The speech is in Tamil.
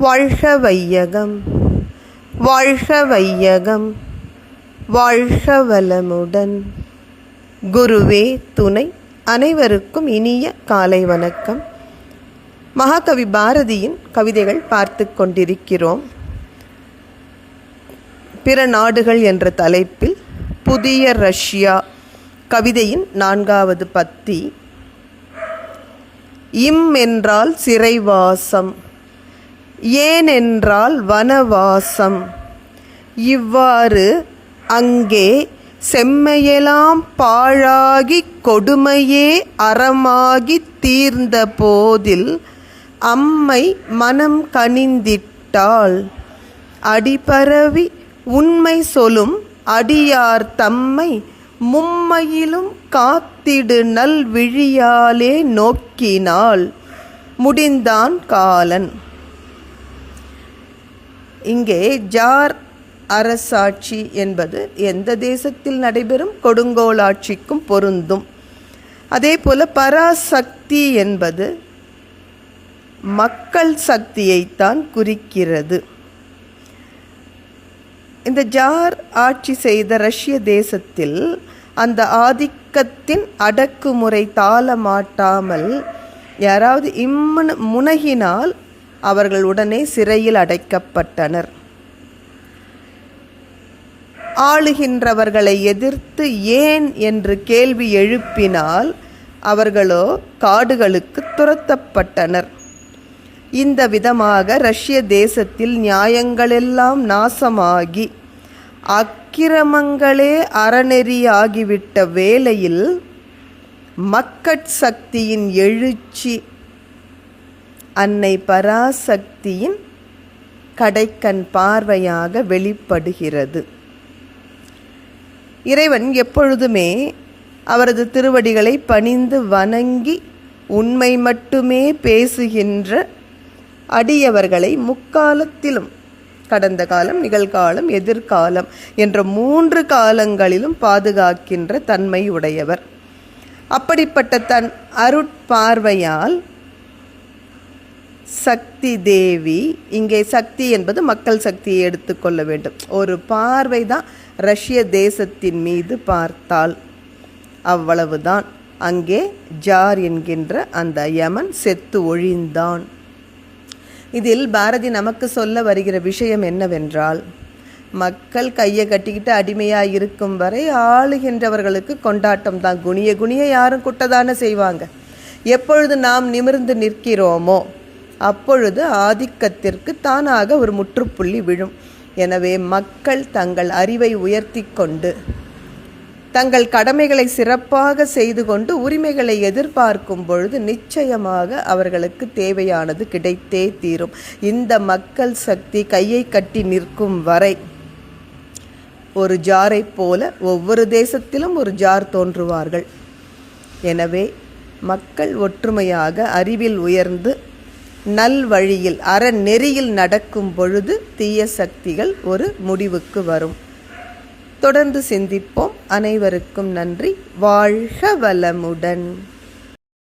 வாழ்க வையகம். வாழ்க வையகம். வாழ்க வளமுடன். குருவே துணை அனைவருக்கும் இனிய காலை வணக்கம். மகாகவி பாரதியின் கவிதைகள் பார்த்து கொண்டிருக்கிறோம். பிற நாடுகள் என்ற தலைப்பில் புதிய ரஷ்யா கவிதையின் நான்காவது பத்தி. இம் என்றால் சிறைவாசம். ஏனென்றால் வனவாசம். இவ்வாறு அங்கே செம்மையெல்லாம் பாழாகி கொடுமையே அறமாகி தீர்ந்த போதில் அம்மை மனம் கனிந்திட்டாள். அடிபரவி உண்மை சொலும் அடியார் தம்மை மும்மையிலும் காத்திடு நல் விழியாலே நோக்கினாள். முடிந்தான் காலன். இங்கே ஜார் அரசாட்சி என்பது எந்த தேசத்தில் நடைபெறும் கொடுங்கோலாட்சிக்கும் பொருந்தும். அதே போல பராசக்தி என்பது மக்கள் சக்தியைத்தான் குறிக்கிறது. இந்த ஜார் ஆட்சி செய்த ரஷ்ய தேசத்தில் அந்த ஆதிக்கத்தின் அடக்குமுறை தாளமாட்டாமல் யாராவது இம்மனு முனகினால் அவர்கள் உடனே சிறையில் அடைக்கப்பட்டனர். ஆளுகின்றவர்களை எதிர்த்து ஏன் என்று கேள்வி எழுப்பினால் அவர்களோ காடுகளுக்கு துரத்தப்பட்டனர். இந்த விதமாக ரஷ்ய தேசத்தில் நியாயங்களெல்லாம் நாசமாகி அக்கிரமங்களே அறநெறியாகிவிட்ட வேளையில் மக்கட் சக்தியின் எழுச்சி அன்னை பராசக்தியின் கடைக்கண் பார்வையாக வெளிப்படுகிறது. இறைவன் எப்பொழுதுமே அவரது திருவடிகளை பணிந்து வணங்கி உண்மை மட்டுமே பேசுகின்ற அடியவர்களை முக்காலத்திலும் கடந்த காலம் நிகழ்காலம் எதிர்காலம் என்ற மூன்று காலங்களிலும் பாதுகாக்கின்ற தன்மை உடையவர் அப்படிப்பட்ட தன் அருட்பார்வையால் சக்தி தேவி. இங்கே சக்தி என்பது மக்கள் சக்தியை எடுத்துக்கொள்ள வேண்டும். ஒரு பார்வை தான் ரஷ்ய தேசத்தின் மீது பார்த்தால் அவ்வளவுதான். அங்கே ஜார் என்கின்ற அந்த யமன் செத்து ஒழிந்தான். இதில் பாரதி நமக்கு சொல்ல வருகிற விஷயம் என்னவென்றால் மக்கள் கையை கட்டிக்கிட்டு அடிமையாக இருக்கும் வரை ஆளுகின்றவர்களுக்கு கொண்டாட்டம் தான். குனிய குனிய யாரும் குட்டதான செய்வாங்க. எப்பொழுது நாம் நிமிர்ந்து நிற்கிறோமோ அப்பொழுது ஆதிக்கத்திற்கு தானாக ஒரு முற்றுப்புள்ளி விழும். எனவே மக்கள் தங்கள் அறிவை உயர்த்தி கொண்டு தங்கள் கடமைகளை சிறப்பாக செய்து கொண்டு உரிமைகளை எதிர்பார்க்கும் பொழுது நிச்சயமாக அவர்களுக்கு தேவையானது கிடைத்தே தீரும். இந்த மக்கள் சக்தி கையை கட்டி நிற்கும் வரை ஒரு ஜாரை போல ஒவ்வொரு தேசத்திலும் ஒரு ஜார் தோன்றுவார்கள். எனவே மக்கள் ஒற்றுமையாக அறிவில் உயர்ந்து நல்வழியில் அறநெறியில் நடக்கும் பொழுது தீய சக்திகள் ஒரு முடிவுக்கு வரும். தொடர்ந்து சிந்திப்போம். அனைவருக்கும் நன்றி. வாழ்க வளமுடன்.